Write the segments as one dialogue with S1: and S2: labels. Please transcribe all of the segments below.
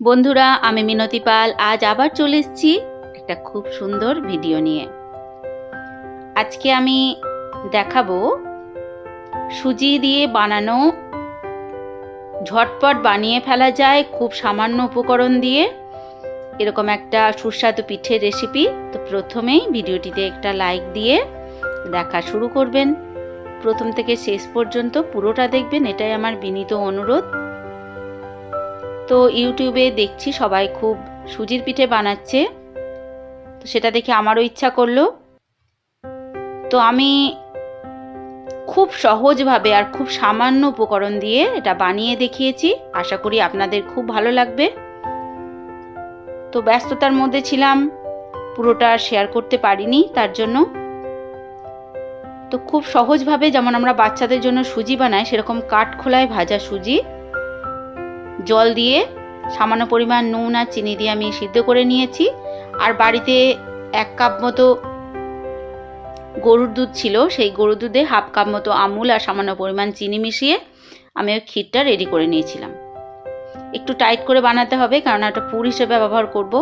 S1: বন্ধুরা, আমি মিনতি পাল। আজ আবার চলে এসেছি একটা খুব সুন্দর ভিডিও নিয়ে। আজকে আমি দেখাবো সুজি দিয়ে বানানো ঝটপট বানিয়ে ফেলা যায় খুব সামান্য উপকরণ দিয়ে। এরকম একটা সুস্বাদু পিঠের রেসিপি তো প্রথমেই ভিডিওটিতে একটা লাইক দিয়ে দেখা শুরু করবেন। প্রথম থেকে শেষ পর্যন্ত পুরোটা দেখবেন। এটাই আমার বিনীত অনুরোধ। তো ইউটিউবে দেখছি সবাই খুব সুজির পিঠে বানাচ্ছে। তো সেটা দেখে আমারও ইচ্ছা করল। তো আমি খুব সহজভাবে আর খুব সামান্য উপকরণ দিয়ে এটা বানিয়ে দেখিয়েছি। আশা করি আপনাদের খুব ভালো লাগবে। তো ব্যস্ততার মধ্যে ছিলাম, পুরোটা শেয়ার করতে পারিনি তার জন্য। তো খুব সহজভাবে যেমন আমরা বাচ্চাদের জন্য সুজি বানাই, সেরকম কাঠ খোলায় ভাজা সুজি জল দিয়ে সামান্য পরিমাণ নুন আর চিনি দিয়ে আমি সিদ্ধ করে নিয়েছি। আর বাড়িতে এক কাপ মতো গরুর দুধ ছিল, সেই গরুর দুধে হাফ কাপ মতো আমুল আর সামান্য পরিমাণ চিনি মিশিয়ে আমি ওই ক্ষীরটা রেডি করে নিয়েছিলাম। একটু টাইট করে বানাতে হবে, কারণ একটা পুর হিসেবে ব্যবহার করব।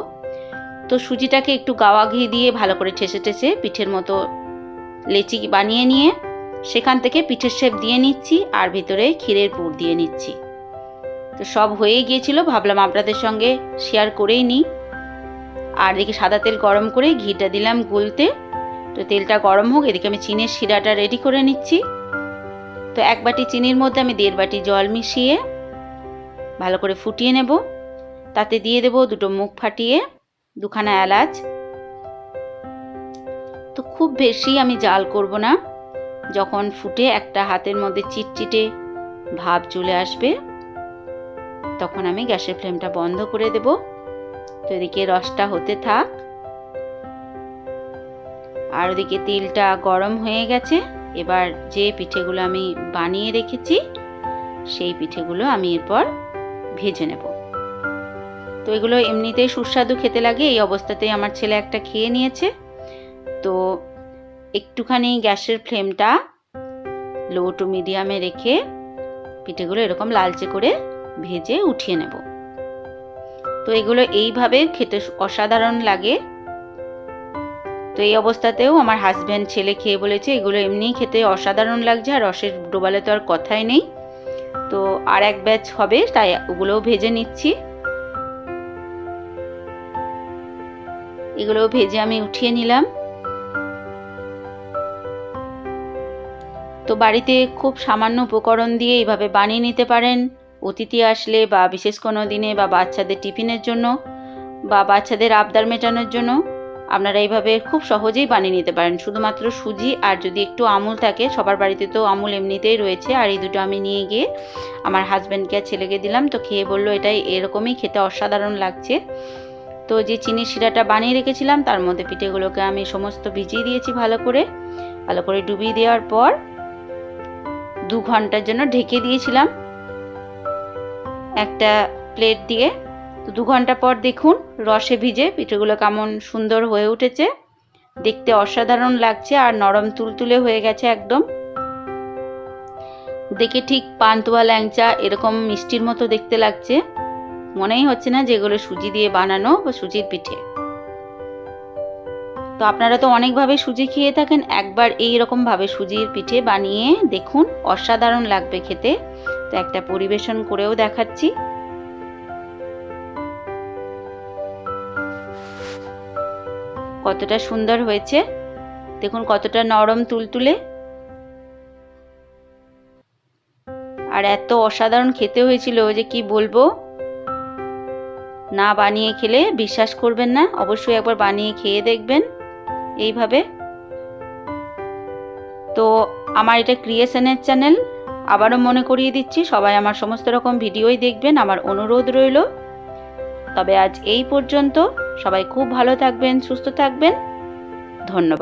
S1: তো সুজিটাকে একটু গাওয়া ঘি দিয়ে ভালো করে ঠেসে ঠেসে পিঠের মতো লেচি বানিয়ে নিয়ে সেখান থেকে পিঠের শেপ দিয়ে নিচ্ছি আর ভিতরে ক্ষীরের পুর দিয়ে নিচ্ছি। তো সব হয়ে গিয়েছিল, ভাবলাম আপনাদের সঙ্গে শেয়ার করেই নিই। আর এদিকে সাদা তেল গরম করে ঘিটা দিলাম গুলতে। তো তেলটা গরম হোক, এদিকে আমি চিনির শিরাটা রেডি করে নিচ্ছি। তো এক বাটি চিনির মধ্যে আমি দেড় বাটি জল মিশিয়ে ভালো করে ফুটিয়ে নেব। তাতে দিয়ে দেব দুটো মুখ ফাটিয়ে দুখানা এলাচ। তো খুব বেশি আমি জাল করব না, যখন ফুটে একটা হাতের মধ্যে চিটচিটে ভাব চলে আসবে। তখন আমি গ্যাসের ফ্লেমটা বন্ধ করে দেব। তো এদিকে রসটা হতে থাক। আর ওদিকে তেলটা গরম হয়ে গেছে। এবার যে পিঠেগুলো আমি বানিয়ে রেখেছি, সেই পিঠেগুলো আমি এরপর ভেজে নেব। তো এগুলো এমনিতেই সুস্বাদু খেতে লাগে, এই অবস্থাতেই আমার ছেলে একটা খেয়ে নিয়েছে। তো একটুখানি গ্যাসের ফ্লেমটা লো টু মিডিয়ামে রেখে পিঠেগুলো এরকম লালচে করে ভেজে উঠিয়ে নেব। তো এগুলো এইভাবে খেতে অসাধারণ লাগে। তো এই অবস্থাতেও আমার হাজব্যান্ড ছেলে খেয়ে বলেছে, এগুলো এমনি খেতে অসাধারণ লাগছে আর রসের ডোবালে তো আর কথাই নেই। তো আর এক ব্যাচ হবে, তাই ওগুলোও ভেজে নিচ্ছি। এগুলো ভেজে আমি উঠিয়ে নিলাম। তো বাড়িতে খুব সামান্য উপকরণ দিয়ে এইভাবে বানিয়ে নিতে পারেন। অতিথি আসলে বা বিশেষ কোনো দিনে বা বাচ্চাদের টিফিনের জন্য বা বাচ্চাদের আবদার মেটানোর জন্য আপনারা এইভাবে খুব সহজেই বানিয়ে নিতে পারেন। শুধুমাত্র সুজি আর যদি একটু আমুল থাকে, সবার বাড়িতে তো আমুল এমনিতেই রয়েছে। আর এই দুটো আমি নিয়ে গিয়ে আমার হাজব্যান্ডকে আর ছেলেকে দিলাম। তো খেয়ে বলল, এটাই এরকমই খেতে অসাধারণ লাগছে। তো যে চিনির শিরাটা বানিয়ে রেখেছিলাম, তার মধ্যে পিঠেগুলোকে আমি সমস্ত ভিজিয়ে দিয়েছি ভালো করে। ভালো করে ডুবিয়ে দেওয়ার পর দু ঘণ্টার জন্য ঢেকে দিয়েছিলাম। একটা প্লেট দিয়ে। তো দু ঘণ্টা পর দেখুন রসে ভিজে পিঠেগুলো কেমন সুন্দর হয়ে উঠেছে। দেখতে অসাধারণ লাগছে আর নরম তুলতুলে হয়ে গেছে একদম। দেখে ঠিক পান্তুয়া ল্যাংচা এরকম মিষ্টির মতো দেখতে লাগছে। মনেই হচ্ছে না যেগুলো সুজি দিয়ে বানানো বা সুজির পিঠে। তো আপনারা তো অনেকভাবে সুজি খেয়ে থাকেন, একবার এই রকম ভাবে সুজির পিঠে বানিয়ে দেখুন, অসাধারণ লাগবে খেতে। তো একটা পরিবেশন করেও দেখাচ্ছি। কতটা সুন্দর হয়েছে। দেখুন কতটা নরম তুলতুলে। আর এত অসাধারণ খেতে হয়েছিল যে কি বলব। না বানিয়ে খেলে বিশ্বাস করবেন না, অবশ্যই একবার বানিয়ে খেয়ে দেখবেন এইভাবে। তো আমার এটা ক্রিয়েশনের চ্যানেল আবারও মনে করিয়ে দিচ্ছি, সবাই আমার সমস্ত রকম ভিডিওই দেখবেন, আমার অনুরোধ রইল। তবে আজ এই পর্যন্ত সবাই খুব ভালো থাকবেন, সুস্থ থাকবেন। ধন্যবাদ।